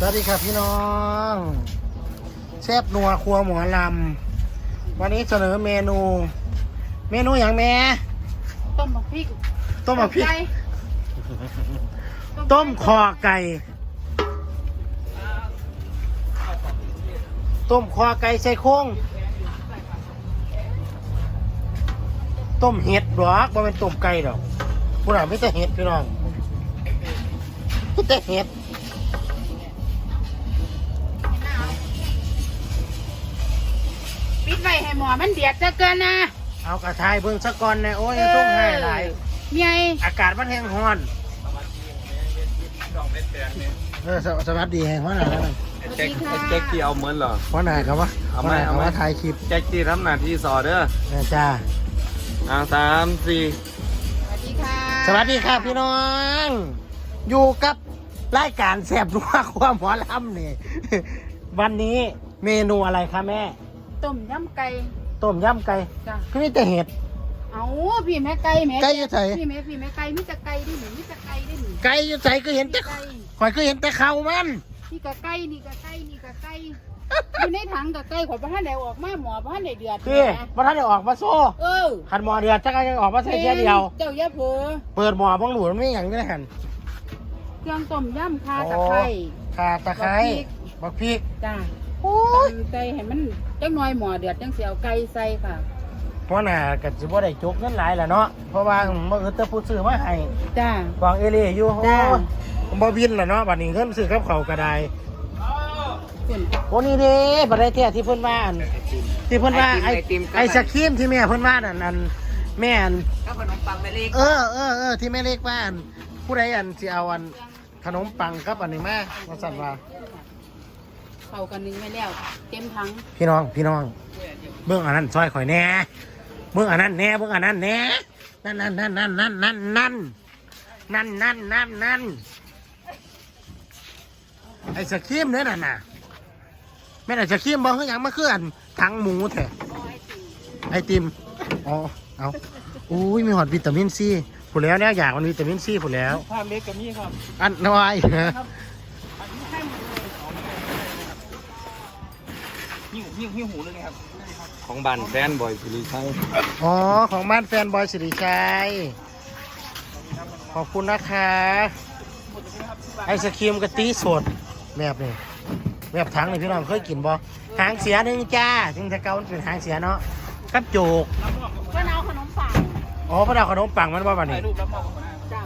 สวัสดีครับพี่น้องเชฟนัวครัวหมอลำ วันนี้เสนอเมนู เมนูอย่างแม่ ต้มบักพริกต้มหมักพริก ไก่ต้มคอไก่ ต้มคอไก่ใส่โครงต้มเห็ดดอกว่าเป็นต้มไก่ดอกผู้หลานไม่แต่เห็ดพี่น้องไม่แต่เห็ด ให้หมอมันเดือดจะเกินนะเอากระทายเบิ่งสักก่อนนะโอ้ยต้องให้หลายเมียอากาศมันแห้งร้อนเออสวัสดีแห้งร้อนหน่อยแล้วกันแจ็คแจ็คที่เอาเหมือนเหรอร้อนหน่อยครับวะเอามาเอามาถ่ายคลิปแจ็คที่ทำหน้าที่สอเด้อเนะจ้าอ่าสามสี่สวัสดีค่ะสวัสดีครับพี่น้อง อยู่กับรายการแสบนัวความหมอลำนี่วันนี้เมนูอะไรคะแม่ ต้มยำไก่ต้มยำไก่จ้ะคือมีแต่เห็ด เอาพี่แม่ไก่แม่ไก่อยู่ไส พี่แม่พี่แม่ไก่มีแต่ไก่ดิหนูมีแต่ไก่ดิหนูไก่อยู่ใส่ก็เห็นแต่ไก่ข่อยก็เห็นแต่เขามัน นี่ก็ไก่นี่ก็ไก่นี่ก็ไก่อยู่ในถังกับไก่ขอยพระท่านไหนออกมาหมอพระท่านไหนเดือดพี่นะมาท่านได้ออกมาโซ่เออขันหมอเดือดจักรยังออกมาใส่แค่เดียว เจ้าย่าเผลอเปิดหมอบ้องหลูมันไม่อย่างนี้หันเครื่องต้มยำคาตะไคร้ข่าตะไคร้บักพริกจ้าโอ้ย ตำไก่ให้มัน จังหน่อยหมอเดือดจังเสียวไก่ใส่ค่ะ เพราะน่ะกับจิบ่ได้จกเงินหลายแหละเนาะเพราะว่าเมื่อเตอผู้ซื้อมาให้จ้า กองเอเลีอยู่โอ้จ้า บ่บินแหละเนาะบัดนี้เงินซื้อกับเขาวก็ได้ส่วนโอ้นี่เด้บัดได้เที่ยที่เพิ่นว่าอันที่เพิ่นว่าไอ้ไอ้สครีมที่แม่เพิ่นว่านั่นอันแม่อัน ก็ขนมปังไปเล็กเออเออเออที่แม่เล็กว่าอันผู้ใดอันสิเอาอันขนมปังกับอันนี้มาว่าสั่นว่า เข้ากันหนึงไม่แล้ว เต็มถังพี่น้องพี่น้อง เบื้องอันนั้นซอยข่อยแหน่เบื้องอันนั้นแหน่เบื้องอันนั้นแหน่นั่นนั่นนั่นนั่นนั่นนั่นนั่นนั่นนั่นนั่นนั่นไอ้สครีมเนี่ยน่ะน่ะแม่นไอ้สครีมบอกคือหยังมาคืออันถังหมูแท้ไอติมอ๋อเอาอุ้ยมีหอดวิตามินซีผุดแล้วเนี่ยอยากมันวิตามินซีผุดแล้วภาพเล็กกับนี่ครับ อันน้อย หิ้วหิ้วหิ้วหูเลยครับ ของบันแฟนบอยสิริชัยอ๋อ ของบ้านแฟนบอยสิริชัย ขอบคุณนะคะ ไอศครีมกะทิสดแบบนี้แบบถังนี่พี่น้องเคยกินบ่หางเสียหนึ่งจ้าถึงจะเก่ามันเป็นหางเสียเนาะกับโจกก็เอาขนมปังอ๋อพระดาวขนมปังมันว่าบันนี้จ้า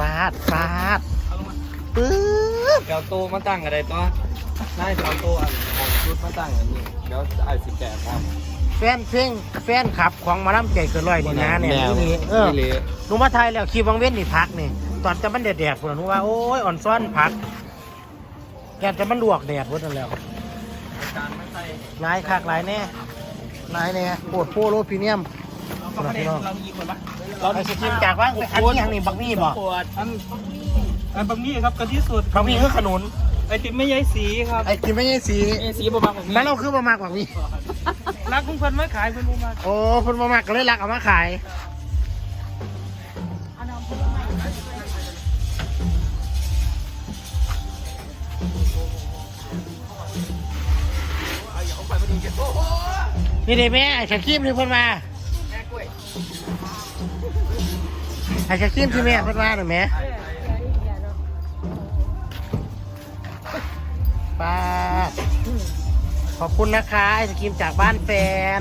ปาดปาด ปื๊บเดี๋ยวโตมาตั้งอะไรตัวน่าจะเอาโตอันของชุดมาตั้งอันนี้เดี๋ยวไอ้สิแกะครับ แฟนเพลงแฟนขับของหมาล่ำใจเกินร้อยนี่นะเนี่ยที่นี่เออนี่เลย หนูมาไทยแล้วคีบังเว้นนี่พักนี่ตอนจะมันแดดๆพุ่นนะหนูว่าโอ้ยอ่อนซ้อนพักแกจะมันลวกแดดพุ่นนั่นแล้วการไม่ใส่หลายคักหลายแน่หลายแน่ปวดโพโลพรีเนียมพุ่นนะพี่น้องเรายิงก่อนปะไอ้สกินจากว่างอันนี้ยังนี่บักมี่บ่ขวดอัน อันบางนี่ครับกะทิสุดบักมี่คือขนุน ไอติมไม่ใยสีครับไอ้กินไม่ใช่สีไอสีบางๆของแล้วเราคือมามากบักมี่รักของเพิ่นมาขายเพิ่นบ่มาโอ้เพิ่นมามากก็เลยรักเอามาขายเอาน้ำผลไม้นี่เด้แม่ไอ้สกิมที่เพิ่นมาไอ้สกิมที่แม่เพิ่นมาหน่อยแม่ ป้าดขอบคุณนะคะไอศกรีมจากบ้านแฟน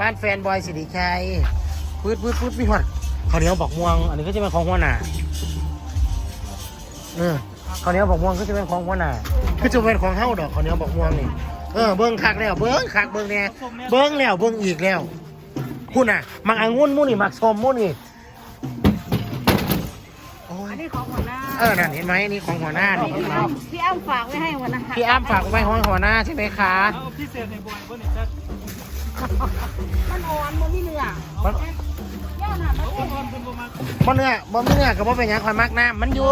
บ้านแฟนบอยสิริชัยพืดพืดพืดพี่หอดข้าวเหนียวบอกม่วง อันนี้ก็จะเป็นของหัวหน้าเออข้าวเหนียวบอกม่วงก็จะเป็นของหัวหน้าก็จะเป็นของเฮาดอกข้าวเหนียวบอกม่วงนี่เออเบิ้งคักแล้วเบิ้งคักเบิ้งเนี่ยเบิ้งแล้วเบิ้งอีกแล้วคุณน่ะมักองุ่นมู่นนี่มักสมมู่นนี่อันนี้ของหัวหน้า เออนั่นเห็นไหมนี่ของหัวหน้านี่เห็นไหมพี่อ้ำฝากไว้ให้หัวหน้าพี่อ้ำฝากไว้ห้องหัวหน้าใช่ไหมคะเอาพิเศษในบอยเพิ่นนี่จักมันอ่อนมันมีเนื้อมันย่าหนามันโอ้เป็นยเพิ่นบ่มาบ่เนื้อบ่มีเนื้อกับบ่เป็นหยังคอยมักน้ำมันอยู่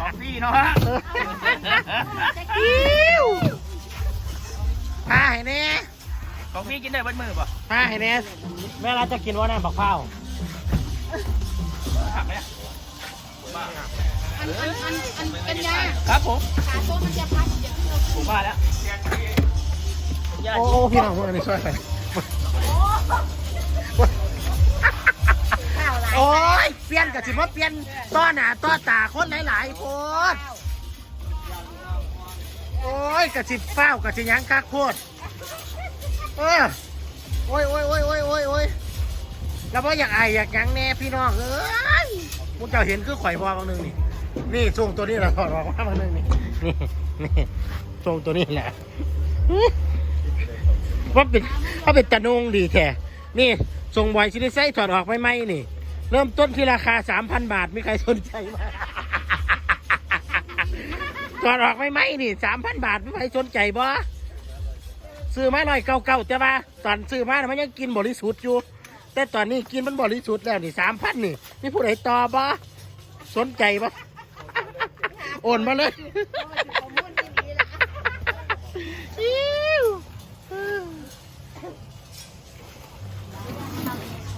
ของพี่เนาะฮะอิ้วพาให้แน่ของพี่กินได้เบิดมือป่ะพาให้แน่เวลาจะกินว่าแน่บักเผาผักไหม อันอันอันอันกันยาครับผมขาโต๊ะมันจะพับอย่าเพิ่งเอาผมมาแล้วโอ้โอ้พี่น้องพวกนี้ช่วยไปข้าวหลายโอ้ยเปลี่ยนกับสิมาเปลี่ยนต้อหน้าต้อตาคนหลายๆโพดโอ้ยกับสิเฝ้ากับสิยังคักโพดเออโอ้ยโอ้ยโอ้ยโอ้ยโอ้ยโอ้ยแล้วว่าอยากอายอยากยังแน่พี่น้องเอ้ย มุณเจ้าเห็นคือข่อยบอบางหนึงนี่ นี่ทรงตัวนี้แหละถอดออกมาบางหนึงนี่ นี่นี่ทรงตัวนี้แหละว่าเป็นว่าเป็นตะนงดีแท้นี่ทรงบอยชิลิไซถอดออกไปไหมนี่ เริ่มต้นที่ราคาสามพันบาทมีใครสนใจไหมถอดออกไปไหมนี่สามพันบาทมีใครสนใจบ่ซื้อมาหน่อยเก่าๆจะว่าตอนซื้อมาน่ะมันยังกินบริสุทธิ์อยู่ แต่ตอนนี้กินมันบริสุทธิ์แล้วนี่สามพันนี่มีผู้ใดต่อบ่สนใจบ่โอนมาเลยเอามุ่นที่ดีละอิ๊ว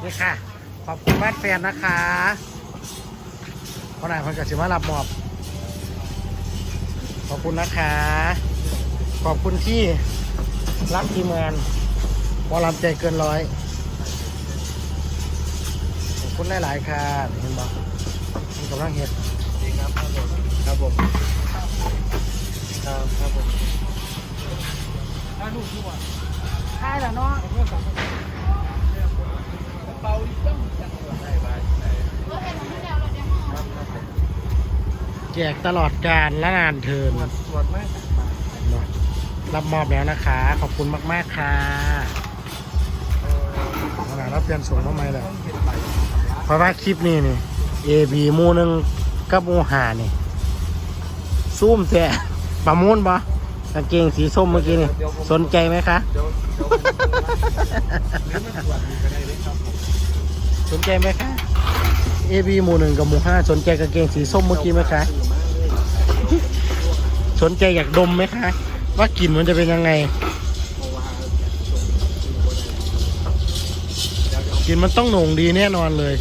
นี่ค่ะ ขอบคุณบ้านแฟนนะคะคนไหนคนจะสิมารับมอบ ขอบคุณนะคะ ขอบคุณที่รักทีมงานวอลำใจเกินร้อยขอบ คุณหลาย ๆ ค่ะเห็นบอกมีกำลังเห็ดจริงครับครับผมครับผมครับครับผมถ้าลูกที่ว่าใช่แล้วเนาะเป่าดิจ้ำจังหวะได้บ้างไหนเออเห็นของพี่แล้วเราเนี่ยครับครับผมแจกตลอดการและนานเทินตรวจตรวจไหมรับมอบแล้วนะคะ ขอบคุณมาก ๆ ค่ะเออขนาดรับเปลี่ยนส่งทำไมเลยต้อง เห็นไหลเพราะว่าคลิปนี้นี่ A B หมูหนึ่งกับมูหานี่ซูมแต่ประมูลปะกางเกงสีส้มเมื่อกี้นี่สนใจไหมคะเดี๋ยวเดี๋ยวผมหรือมันตรวจดีก็ได้เลยครับผมสนใจไหมคะ A B หมูหนึ่งกับมูห้าสนใจกางเกงสีส้มเมื่อกี้ไหมคะ สนใจอยากดมไหมคะ ว่ากลิ่นมันจะเป็นยังไง กลิ่นมันต้องโหน่งดีแน่นอนเลย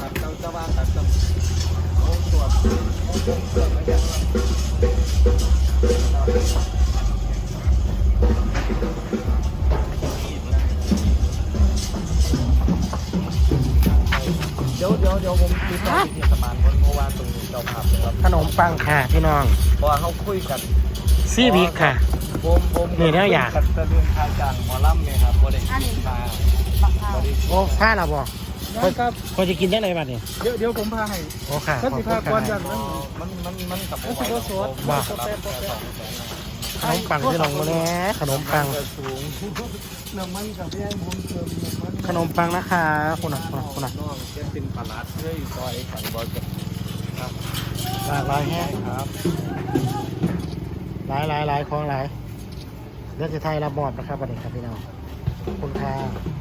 ครับเจ้าเจ้าบ้านครับเจ้าเอาตรวจเอาตรวจตรวจไม่ได้เดี๋ยวเดี๋ยวเดี๋ยวผมติดต่อที่เทศบาลก่อนเพราะว่าตรงนี้เจ้าภาพนะครับขนมปังค่ะพี่น้อง เพราะว่าเขาคุยกัน ซีวิกค่ะ ผมผมนี่แล้วอยากกันจะเรื่องค่าจ้างหมอลำเนี่ยครับบ่ได้คิดค่าบักข้าวบ่ได้โอ้ผ้าละบอกครับคนจะกินได้ไรบ้างนี่เดี๋ยวเดี๋ยวผมพาให้ โอ้ค่ะท่านสิพาก่อนจากอ๋นั้อนมันมันมันกับรู้สึกว่าสดบ้าสดแซ่บสดแซ่บขนมปังพี่น้องมาแน่ขนมปัง สูงน้ำมันกับพี่ให้ผมเติมน้ำมันขนมปังนะคะคุณน่ะคุณน่ะคุณน่ะน้องจะเป็นปลาลัดเฮ้ยซอยขันบอลจะครับหลากหลายแห้งครับห ลายหลายหลายคลองหลายเดี๋ยวจะไทยรับมอบนะครับวันนี้ครับพี่น้องขอบคุณค่ะ